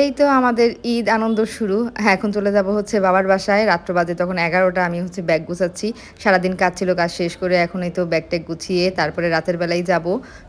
এই তো আমাদের ঈদ আনন্দ শুরু। হ্যাঁ এখন চলে যাব হচ্ছে বাবার বাসায়। রাত্র বাজে তখন এগারোটা, আমি হচ্ছে ব্যাগ গুছাচ্ছি। সারাদিন কাজ ছিল কাজ শেষ করে এখন এই তো ব্যাগ ট্যাগ গুছিয়ে তারপরে রাতের বেলায় যাব।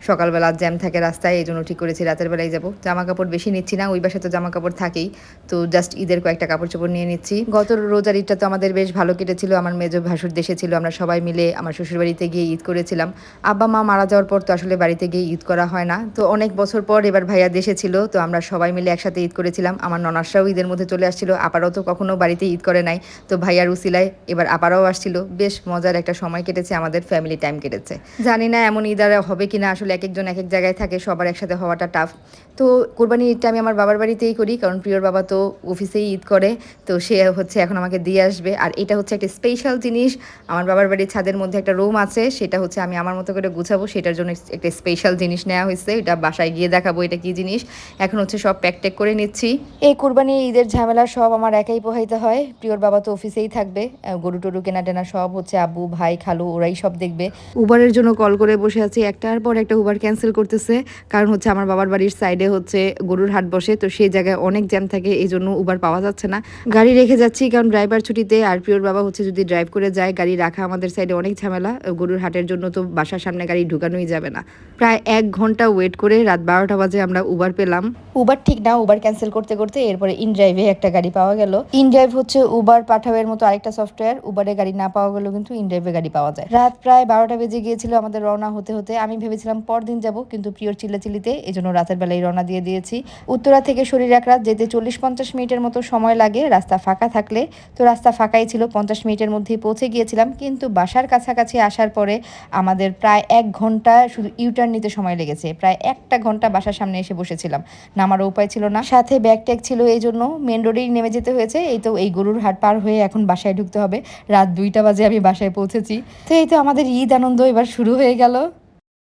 সকালবেলা জ্যাম থাকে রাস্তায়, এই জন্য ঠিক করেছি রাতের বেলায় যাব। জামা কাপড় বেশি নিচ্ছি না, ওই বাসায় তো জামা কাপড় থাকেই। তো জাস্ট ঈদের কয়েকটা কাপড় চোপড় নিয়ে নিচ্ছি। গত রোজার ঈদটা তো আমাদের বেশ ভালো কেটেছিল। আমার মেজো ভাসুর দেশে ছিল, আমরা সবাই মিলে আমার শ্বশুর বাড়িতে গিয়ে ঈদ করেছিলাম। আব্বা, মা মারা যাওয়ার পর তো আসলে বাড়িতে গিয়ে ঈদ করা হয় না। তো অনেক বছর পর এবার ভাইয়া দেশে ছিল, তো আমরা সবাই মিলে একসাথে ঈদ করেছিলাম। আমার ননাসরাও ঈদের মধ্যে চলে আসছিল। আপারাও তো কখনো বাড়িতে ঈদ করে নাই। তো ভাইয়ার উসিলায় এবার আপারাও আসছিল। বেশ মজার একটা সময় কেটেছে। আমাদের ফ্যামিলি টাইম কেটেছে। জানি না এমন ঈদ আর হবে কিনা। আসলে এক একজন এক এক জায়গায় থাকে। সবার একসাথে হওয়াটা টাফ তো কোরবানি ঈদটা আমি আমার বাবার বাড়িতেই করি। কারণ প্রিয়র বাবা তো অফিসেই ঈদ করে। তো সে হচ্ছে এখন আমাকে দিয়ে আসবে। আর এটা হচ্ছে একটা স্পেশাল জিনিস। আমার বাবার বাড়ির ছাদের মধ্যে একটা রুম আছে। সেটা হচ্ছে আমি আমার মতো করে গুছাবো। সেটার জন্য একটা স্পেশাল জিনিস নেওয়া হয়েছে। এটা বাসায় গিয়ে দেখাবো এটা কি জিনিস। এখন হচ্ছে সব প্যাক ট্যাক করে নিচ্ছি। এই কোরবানি ঈদের ঝামেলা সব আমার একাই পোহাইতে হয়। প্রিয়র বাবা তো অফিসেই থাকবে। গরু টরু কেনা টেনা সব হচ্ছে আব্বু, ভাই, খালু, ওরাই সব দেখবে। উবারের জন্য কল করে বসে আছি। একটার পর একটা উবার ক্যান্সেল করতেছে। কারণ হচ্ছে আমার বাবার বাড়ির সাইডে হচ্ছে গরুর হাট বসে। তো সেই জায়গায় অনেক জ্যাম থাকে, এই জন্য উবার পাওয়া যাচ্ছে না। গাড়ি রেখে যাচ্ছি কারণ ড্রাইভার ছুটিতে। আর প্রিয়র বাবা হচ্ছে যদি ড্রাইভ করে যায়, গাড়ি রাখা আমাদের সাইডে অনেক ঝামেলা। গরুর হাটের জন্য তো বাসার সামনে গাড়ি ঢুকানোই যাবে না। প্রায় এক ঘণ্টা ওয়েট করে রাত বারোটা বাজে আমরা উবার পেলাম। উবার ঠিক না, উবার ক্যান্সেল করতে করতে এরপরে ইন ড্রাইভে একটা গাড়ি পাওয়া গেল। ইন ড্রাইভ হচ্ছে উবার পাঠাবের মতো আরেকটা সফটওয়্যার। উবারে গাড়ি না পাওয়া গেলেও কিন্তু ইন ড্রাইভে গাড়ি পাওয়া যায়। রাত প্রায় বারোটা বেজে গিয়েছিল আমাদের রওনা হতে হতে। আমি ভেবেছিলাম পরদিন যাব, কিন্তু প্রিয়র চিল্লাচিল্লিতে এই জন্য রাতের বেলায় রওনা দিয়ে দিয়েছি। উত্তরা থেকে শরীর এক রাত যেতে চল্লিশ পঞ্চাশ মিনিটের মতো সময় লাগে। রাস্তা ফাঁকা থাকলে তো রাস্তা ফাঁকাই ছিল, পঞ্চাশ মিনিটের মধ্যেই পৌঁছে গিয়েছিলাম। কিন্তু বাসার কাছাকাছি আসার পরে আমাদের প্রায় এক ঘণ্টা শুধু ইউটার্ন নিতে সময় লেগেছে। প্রায় একটা ঘণ্টা বাসার সামনে এসে বসেছিলাম। নামারও উপায় ছিল না। সাথে ব্যাগ ট্যাগ ছিল, এই জন্য মেন রোডেই নেমে যেতে হয়েছে। এই তো এই গরুর হাট পার হয়ে এখন বাসায় ঢুকতে হবে। রাত দুইটা বাজে আমি বাসায় পৌঁছেছি। তো এই তো আমাদের ঈদ আনন্দ এবার শুরু হয়ে গেল।